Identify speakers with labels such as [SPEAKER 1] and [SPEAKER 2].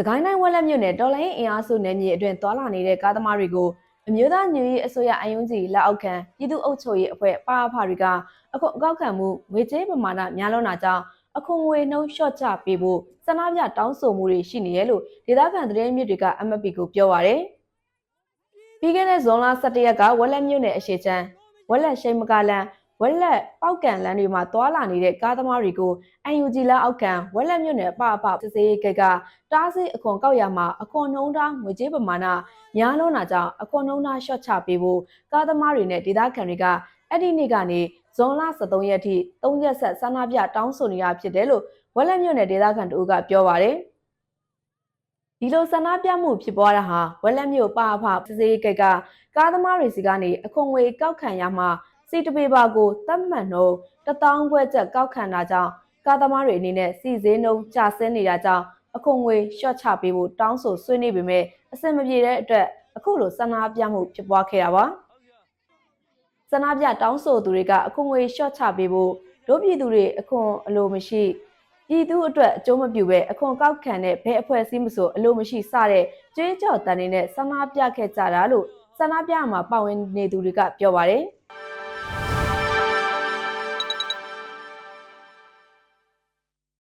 [SPEAKER 1] စကိုင်းတိုင်းဝက်လက်မြို့နယ်တော်လိုင်းအင်အားစုနယ်မြေအတွင်းသွာလာနေတဲ့ကားသမားတွေကိုအမျိုးသားညွရေးအစိုးရအယုံကြည်လက်အောက်ခံပြည်သူ့အုပ်ချုပ်ရေးအဖွဲ့ပါအဖတွေကအခွန်အကောက်ခံမှုငွေကြေးပမာဏများလွန်းတာကြောင့်အခွန်ငွေနှုန်းလျှော့ချပေးဖို့စန္ဒပြတောင်းဆိုမှုတွေရှိနေတယ်လို့ဒေသခံသတင်းမြစ်တွေက MFP ကိုပြောပါရယ်ပြီးခဲ့တဲ့ဇွန်လ17ရက်ကဝက်လက်မြို့နယ်အရှိချမ်းဝက်လက်ရှိန်မကလန် ဝက်လက်ပောက်ကန်လမ်းတွေမှာသွာလာနေတဲ့ကားသမားတွေကို UNG လက်အောက်ခံဝက်လက်မြို့နယ်အပအပစစ်စေးကိတ်ကတားဆီးအခွန်ကောက်ရမှာအခွန်နှုန်းထားငွေကြေးပမာဏများလွန်းတာကြောင့်အခွန်နှုန်းထားလျှော့ချပေးဖို့ကားသမားတွေနဲ့ဒေသခံတွေကအဲ့ဒီနေ့ကနေဇွန်လ23ရက်ထိ၃ရက်ဆက်ဆန္ဒပြတောင်းဆိုနေရဖြစ်တယ်လို့ဝက်လက်မြို့နယ်ဒေသခံတို့ကပြောပါတယ်ဒီလိုဆန္ဒပြမှုဖြစ်ပွားတာဟာဝက်လက်မြို့ပါအဖစစ်စေးကိတ်ကကားသမားတွေစီကနေအခွန်ငွေကောက်ခံရမှာ စီတပေပါကိုတတ်မှတ်နှုန်း1000ခွဲချက်ကောက်ခံတာကြောင့်ကားသမားတွေအနေနဲ့စီစင်းနှုန်းကျဆင်းနေတာကြောင့်အခွန်ငွေလျှော့ချပေးဖို့တောင်းဆိုဆွေးနွေးပေမဲ့အဆင်မပြေတဲ့အတွက်အခုလိုဆန္ဒပြမှုဖြစ်ပွားခဲ့တာပါဆန္ဒပြတောင်းဆိုသူတွေကအခွန်ငွေလျှော့ချပေးဖို့ဒုပြည်သူတွေအခွန်အလိုမရှိပြည်သူအတွက်အကျိုးမပြုဘဲအခွန်ကောက်ခံတဲ့ဘယ်အဖွဲ့အစည်းမဆိုအလိုမရှိစတဲ့ကြေးကြော်တန်တွေနဲ့ဆန္ဒပြခဲ့ကြတာလို့ဆန္ဒပြမှာပါဝင်နေသူတွေကပြောပါတယ်။